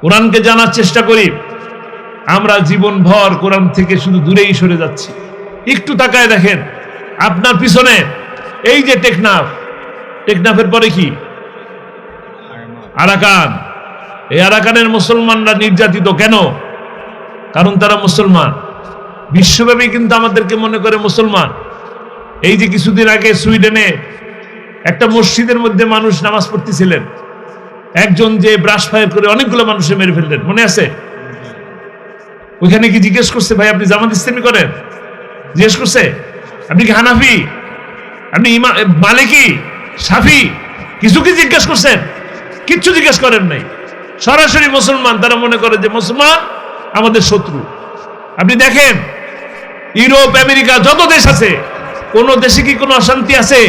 কোরআনকে জানার চেষ্টা করি। আমরা জীবনভর কোরআন থেকে শুধু দূরেই সরে যাচ্ছি। একটু তাকায় দেখেন, আপনার পিছনে এই যে টেকনাফ, টেকনাফের পরে কি? আরাকান। এই আরাকানের মুসলমানরা নির্যাতিত কেন? কারণ তারা মুসলমান। বিশ্বব্যাপী কিন্তু আমাদেরকে মনে করে মুসলমান। এই যে কিছুদিন আগে সুইডেনে একটা মসজিদের মধ্যে মানুষ নামাজ পড়তেছিলেন। একজন যে ব্রাশ ফায়ার করে অনেকগুলো মানুষে মেরে ফেললেন, মনে আছে? ওইখানে কি জিজ্ঞেস করছে, ভাই, আপনি জামাত ইসলামী করেন? জিজ্ঞেস করছে, আপনি কি হানাফি? আপনি ইমা মালিকি? সাফি? কিছু কি জিজ্ঞেস করছেন? কিচ্ছু জিজ্ঞেস করেন নাই। সরাসরি মুসলমান, তারা মনে করে যে মুসলমান আমাদের শত্রু। আপনি দেখেন, ইউরোপ, আমেরিকা, যত দেশ আছে, কোন দেশে কি কোনো অশান্তি আছে?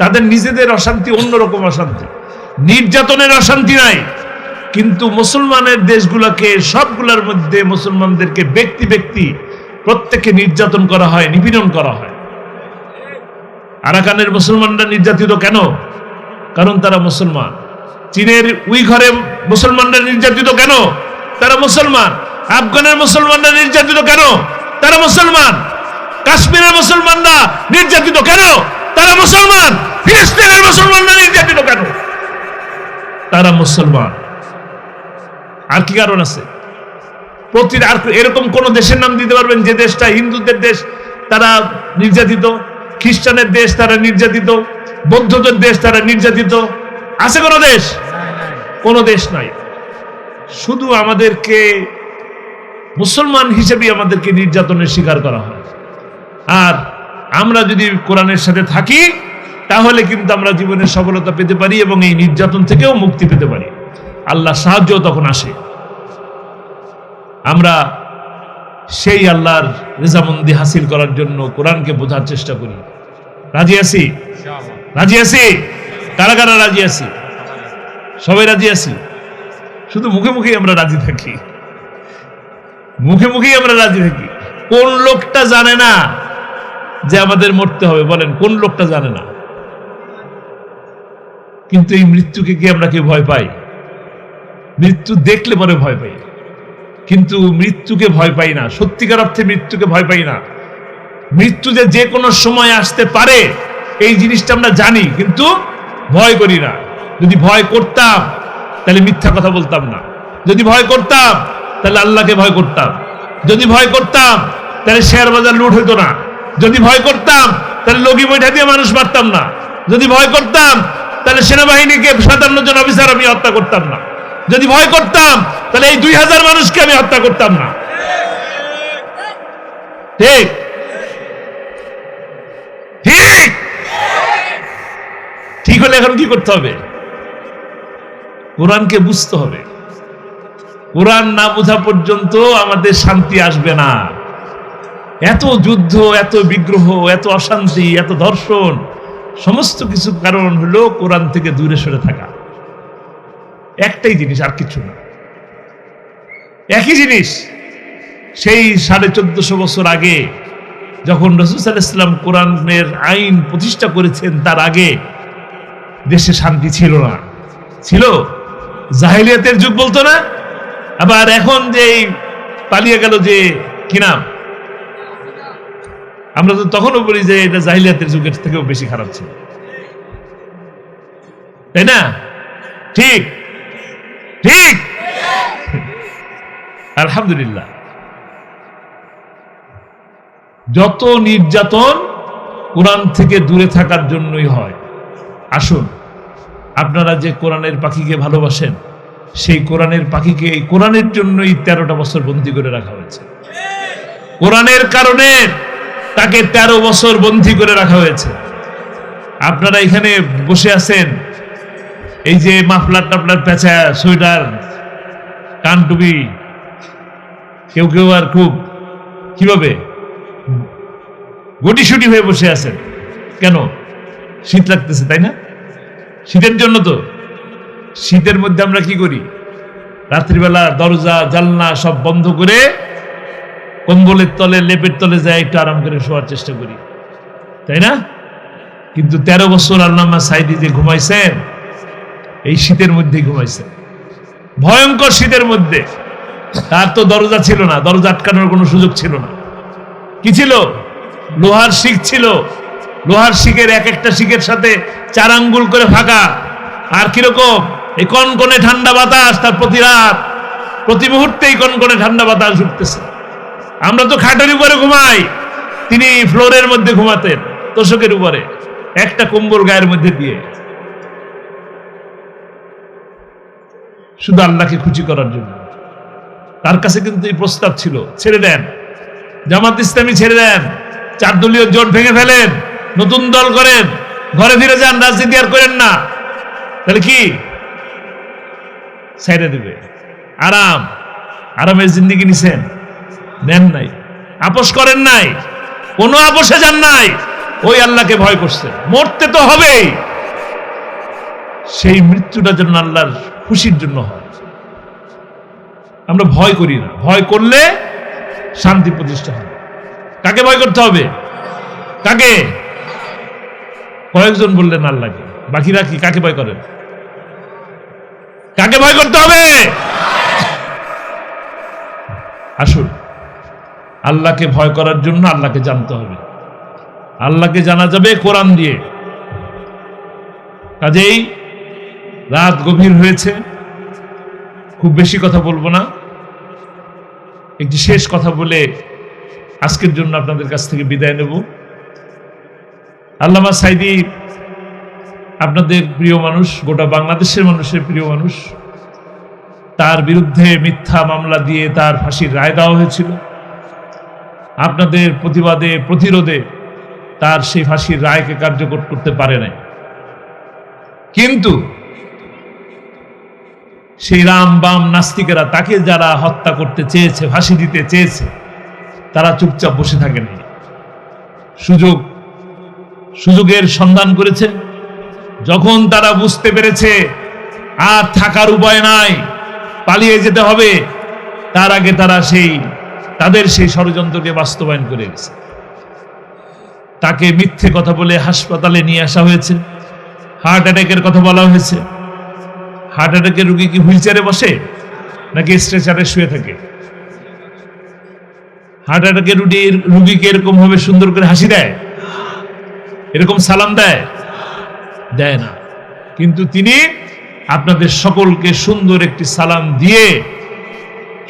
তাদের নিজেদের অশান্তি অন্যরকম অশান্তি। নির্যাতনের অশান্তি নাই। কিন্তু মুসলমানের দেশগুলোকে, সবগুলোর মধ্যে মুসলমানদেরকে ব্যক্তি ব্যক্তি প্রত্যেককে নির্যাতন করা হয়, নিপীড়ন করা হয়। আরাকানের মুসলমানরা নির্যাতিত কেন? কারণ তারা মুসলমান। চীনের উই ঘরে মুসলমানরা নির্যাতিত কেন? তারা মুসলমান। আফগানের মুসলমানরা নির্যাতিত কেন? তারা মুসলমান। কাশ্মীরের মুসলমানরা নির্যাতিত কেন? তারা মুসলমান। ফিলিস্তিনের মুসলমানরা নির্যাতিত কেন? তারা মুসলমান। আর কি কারণ আছে? প্রতি আর এরকম কোন দেশের নাম দিতে পারবেন যে দেশটা হিন্দুদের দেশ, তারা নির্যাতিত, খ্রিস্টানের দেশ তারা নির্যাতিত, বৌদ্ধদের দেশ তারা নির্যাতিত। আছে কোন দেশ? কোন দেশ নাই। শুধু আমাদেরকে মুসলমান হিসেবে আমাদেরকে নির্যাতনের শিকার করা হয়। আর আমরা যদি কোরআনের সাথে থাকি তাহলে কিন্তু আমরা জীবনের সফলতা পেতে পারি এবং এই নির্যাতন থেকেও মুক্তি পেতে পারি। আল্লাহ সাহায্য তখন আসে। আমরা সেই আল্লাহর রেজামন্দি হাসিল করার জন্য কোরআনকে বোঝার চেষ্টা করি। রাজি আছি? রাজি আছি? কারা কারা রাজি আছি? সবাই রাজি আছি? শুধু মুখে মুখেই আমরা রাজি থাকি। মুখে মুখেই আমরা রাজি থাকি। কোন লোকটা জানে না যে আমাদের মরতে হবে? বলেন, কোন লোকটা জানে না? কিন্তু এই মৃত্যুকে কি আমরা কেউ ভয় পাই? মৃত্যু দেখলে পরে ভয় পাই। কিন্তু মৃত্যুকে ভয় পাই না। সত্যিকার অর্থে মৃত্যুকে ভয় পাই না। মৃত্যু যে যে কোনো সময় আসতে পারে, এই জিনিসটা আমরা জানি, কিন্তু ভয় করি না। যদি ভয় করতাম, তাহলে মিথ্যা কথা বলতাম না। যদি ভয় করতাম, তাহলে আল্লাহকে ভয় করতাম। যদি ভয় করতাম, তাহলে শেয়ার বাজার লুট হতো না। যদি ভয় করতাম, তাহলে লগি বৈঠা দিয়ে মানুষ মারতাম না। যদি ভয় করতাম তাহলে সেনাবাহিনীকে সাতান্ন জন অফিসার আমি হত্যা করতাম না। যদি ভয় করতাম, তাহলে এই দুই হাজার মানুষকে আমি হত্যা করতাম না। ঠিক? ঠিক? ঠিক হলে এখন কি করতে হবে? কোরআনকে বুঝতে হবে। কোরআন না বোঝা পর্যন্ত আমাদের শান্তি আসবে না। এত যুদ্ধ, এত বিগ্রহ, এত অশান্তি, এত ধর্ষণ সমস্ত কিছু কারণ হলো কোরআন থেকে দূরে সরে থাকা। একটাই জিনিস, আর কিছু না। একই জিনিস, সেই সাড়ে চোদ্দশো বছর আগে যখন রসুল ইসলাম কোরআনের আইন প্রতিষ্ঠা করেছেন, তার আগে দেশে শান্তি ছিল না। ছিল? জাহিলিয়াতের যুগ বলতো না? আবার এখন যে পালিয়ে গেল যে কি নাম? আমরা তো তখনও বলি যে এটা জাহিলিয়াতের যুগের থেকেও বেশি খারাপ ছিল। তাই না? ঠিক। ঠিক। আলহামদুলিল্লাহ। যত নির্যাতন কোরআন থেকে দূরে থাকার জন্যই হয়। আসুন, আপনারা যে কোরআনের পাখিকে ভালোবাসেন, সেই কোরআনের পাখিকে এই কোরআনের জন্যই তেরোটা বছর বন্দি করে রাখা হয়েছে। কোরআনের কারণে তাকে তেরো বছর বন্দি করে রাখা হয়েছে। আপনারা এখানে বসে আছেন। এই যে মাফলার টাফলার পেঁচা, সোয়েটার কানটুবি কেউ কেউ আর খুব, কীভাবে? গুটিসুটি হয়ে বসে আছেন। কেন? শীত লাগতেছে, তাই না? শীতের জন্য তো। শীতের মধ্যে আমরা কি করি? রাত্রিবেলা দরজা, জানলা সব বন্ধ করে কম্বলের তলে, লেপের তলে যায় একটু আরাম করে শোয়ার চেষ্টা করি। তাই না? কিন্তু তেরো বছর আল্লামা সাইদি যে ঘুমাইছেন এই শীতের মধ্যেই ঘুমাইছেন ভয়ঙ্কর শীতের মধ্যে। তার তো দরজা ছিল না, দরজা আটকানোর কোনো সুযোগ ছিল না। কি ছিল? লোহার শিখ ছিল। লোহার শিখের এক একটা শিখের সাথে চার আঙ্গুল করে ফাঁকা। আর কীরকম? এই কনকনে ঠান্ডা বাতাস, তার প্রতি রাত, প্রতি মুহূর্তেই কনকনে ঠান্ডা বাতাস উঠতেছে। আমরা তো খাটের উপরে ঘুমাই। তিনি ফ্লোরের মধ্যে ঘুমাতেন, তোষকের উপরে। একটা কম্বল গায়ের মধ্যে দিয়ে। শুধু আল্লাহকে খুশি করার জন্য। তার কাছে কিন্তু এই প্রস্তাব ছিল, ছেড়ে দেন। জামাত ইসলামী ছেড়ে দেন। চার দলীয় জোট ভেঙে ফেলেন, নতুন দল করেন। ঘরে ফিরে যান, রাজনীতি আর করেন না। তাহলে কি? ছেড়ে দেবে। আরাম। আরামের জিন্দিগি নিছেন। নেন নাই। আপোষ করেন নাই। কোনো আপোষে যান নাই। ওই আল্লাহকে ভয় করছে। মরতে তো হবেই। সেই মৃত্যুটা যেন আল্লাহর খুশির জন্য হয়। আমরা ভয় করি না। ভয় করলে শান্তি প্রতিষ্ঠা হবে কাকে ভয় করতে হবে? কাকে? কয়েকজন বললেন আল্লাহকে। বাকিরা কি কাকে ভয় করেন? কাকে ভয় করতে হবে? আসুন। আল্লাহকে ভয় করার জন্য আল্লাহকে জানতে হবে। আল্লাহকে জানা যাবে কোরআন দিয়ে। কাজেই রাত গভীর হয়েছে। খুব বেশি কথা বলব না। একটি শেষ কথা বলে আজকের জন্য আপনাদের কাছ থেকে বিদায় নেব। আল্লামা সাইদি আপনাদের প্রিয় মানুষ, গোটা বাংলাদেশের মানুষের প্রিয় মানুষ, তার বিরুদ্ধে মিথ্যা মামলা দিয়ে তার ফাঁসির রায় দেওয়া হয়েছিল। আপনাদের প্রতিবাদে, প্রতিরোধে তার সেই ফাঁসির রায়কে কার্যকর করতে পারে নাই। কিন্তু সেই রাম বাম নাস্তিকেরা তাকে যারা হত্যা করতে চেয়েছে, ফাঁসি দিতে চেয়েছে, তারা চুপচাপ বসে থাকেনি। সুযোগ, সুযোগের সন্ধান করেছে। যখন তারা বুঝতে পেরেছে, আর থাকার উপায় নাই, পালিয়ে যেতে হবে, তার আগে তারা সেই তাদের সেই ষড়যন্ত্রকে বাস্তবায়ন করে গেছে তাকে মিথ্যে কথা বলে হাসপাতালে নিয়ে আসা হয়েছে। হার্ট অ্যাটাকের কথা বলা হয়েছে। হার্ট অ্যাটাকের রুগী কি হুইল চেয়ারে বসে, নাকি স্ট্রেচারে শুয়ে থাকে? হার্ট অ্যাটাকের রুগীর রুগীকে এরকম ভাবে সুন্দর করে হাসি দেয়? এরকম সালাম দেয়? দেয় না। কিন্তু তিনি আপনাদের সকলকে সুন্দর একটি সালাম দিয়ে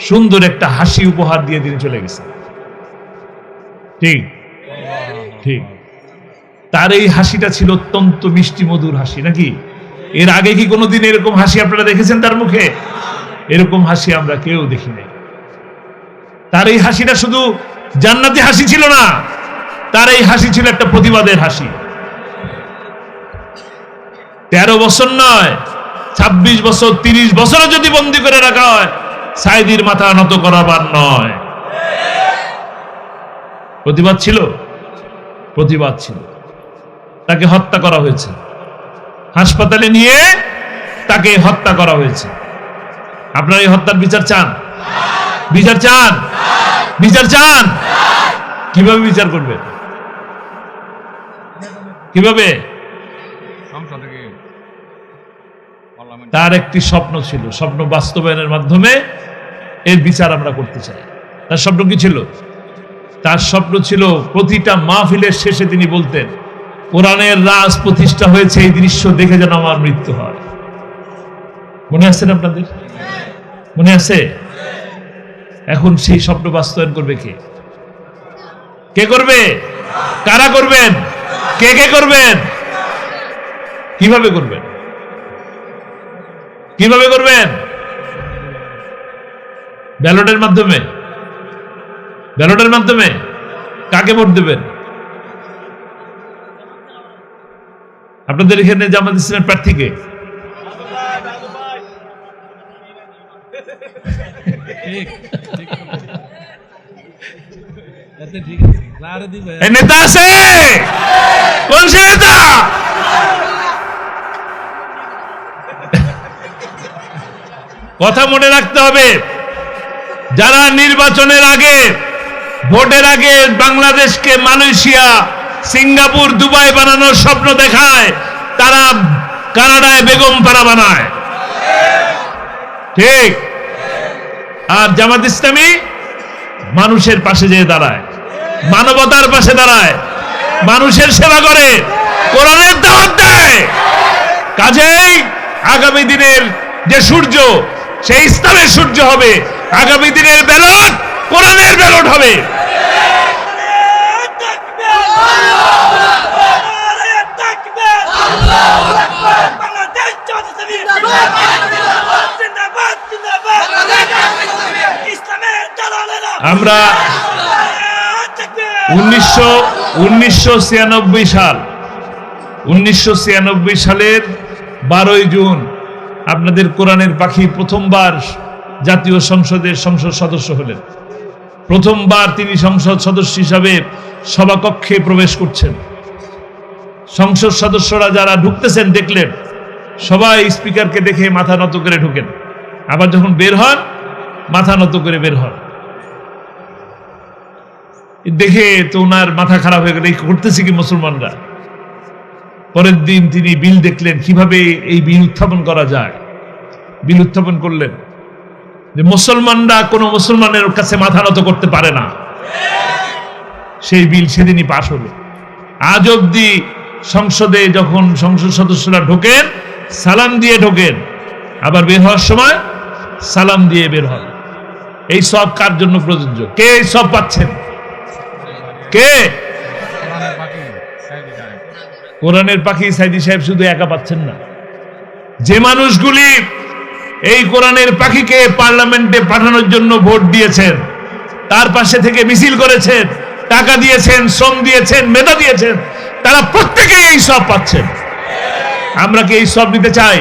সুন্দর একটা হাসি উপহার দিয়ে তিনি চলে গেছেন। ঠিক? ঠিক। তার এই হাসিটা ছিল অত্যন্ত মিষ্টি, মধুর হাসি, নাকি? এর আগে কি কোনোদিন এরকম হাসি আপনারা দেখেছেন তার মুখে? এরকম হাসি আমরা কেউ দেখি নাই। তার এই হাসিটা শুধু জান্নাতি হাসি ছিল না, তার এই হাসি ছিল একটা প্রতিবাদের হাসি। তেরো বছর নয়, ছাব্বিশ বছর, তিরিশ বছরও যদি বন্দি করে রাখা হয় সাইদির মাথা নত করাবার নয়। প্রতিবাদ ছিল? প্রতিবাদ ছিল। তাকে হত্যা করা হয়েছে। হাসপাতালে নিয়ে তাকে হত্যা করা হয়েছে। আপনারা এই হত্যার বিচার চান? বিচার চান? বিচার চান? কীভাবে বিচার করবেন কীভাবে? তার একটি স্বপ্ন ছিল। স্বপ্ন বাস্তবায়নের মাধ্যমে এর বিচার আমরা করতে চাই। তার স্বপ্ন কি ছিল? তার স্বপ্ন ছিল প্রতিটা মাহফিলের শেষে তিনি বলতেন, কোরআনের রাজ প্রতিষ্ঠা হয়েছে, এই দৃশ্য দেখে যেন আমার মৃত্যু হয়। মনে আছে না আপনাদের? মনে আছে? এখন সেই স্বপ্ন বাস্তবায়ন করবে কে? কে করবে? কারা করবেন? কে কে করবেন? কীভাবে করবেন? কীভাবে করবেন? ব্যালটের মাধ্যমে? ব্যালটের মাধ্যমে? কাকে ভোট দেবেন? আপনাদের এখানে জামাত ইসলামের প্রার্থীকে? নেতা আছে? কোন সে নেতা? কথা মনে রাখতে হবে। যারা নির্বাচনের আগে, ভোটের আগে বাংলাদেশকে মালয়েশিয়া, সিঙ্গাপুর, দুবাই বানানোর স্বপ্ন দেখায়, তারা কানাডায় বেগম পাড়া বানায়। ঠিক? আর জামাত ইসলামী মানুষের পাশে যেয়ে দাঁড়ায়। মানবতার পাশে দাঁড়ায়। মানুষের সেবা করে। কোরআনের দাওয়াত দেয়। কাজেই আগামী দিনের যে সূর্য, সেই ইসলামের সূর্য হবে। আগামী দিনের ব্যালট, কোরআনের ব্যালট হবে। আমরা উনিশশো উনিশশো ছিয়ানব্বই সাল, উনিশশো ছিয়ানব্বই সালের বারোই জুন আপনাদের কোরআনের পাখি প্রথমবার জাতীয় সংসদের সংসদ সদস্য হলেন। প্রথমবার তিনি সংসদ সদস্য হিসাবে সভাকক্ষে প্রবেশ করছেন। সংসদ সদস্যরা যারা ঢুকতেছেন দেখলেন, সবাই স্পিকারকে দেখে মাথা নত করে ঢুকেন। আবার যখন বের হন, মাথা নত করে বের হন। দেখে তো ওনার মাথা খারাপ হয়ে গেল, এই করতেছে কি মুসলমানরা? পরের দিন তিনি বিল দেখলেন, কীভাবে এই বিল উত্থাপন করা যায়? বিল উত্থাপন করলেন। যে মুসলমানরা কোনো মুসলমানের কাছে মাথা নত করতে পারে না। সেই বিল সেদিনই পাশ হলো আজ অব্দি সংসদে যখন সংসদ সদস্যরা ঢোকেন, সালাম দিয়ে ঢোকেন, আবার বের হওয়ার সময় সালাম দিয়ে বের হন। এই সব কার জন্য প্রযোজ্য? কে এই সব পাচ্ছেন? কে? কোরআনের পাখি সাইদি সাহেব শুধু একা পাচ্ছেন না। যে মানুষগুলি এই কোরআনের পাখিকে পার্লামেন্টে পাঠানোর জন্য ভোট দিয়েছেন। তার পাশে থেকে মিছিল করেছেন, টাকা দিয়েছেন, শ্রম দিয়েছেন, মেধা দিয়েছেন। তারা প্রত্যেকে এই সব পাচ্ছেন। আমরা কি এই সব নিতে চাই?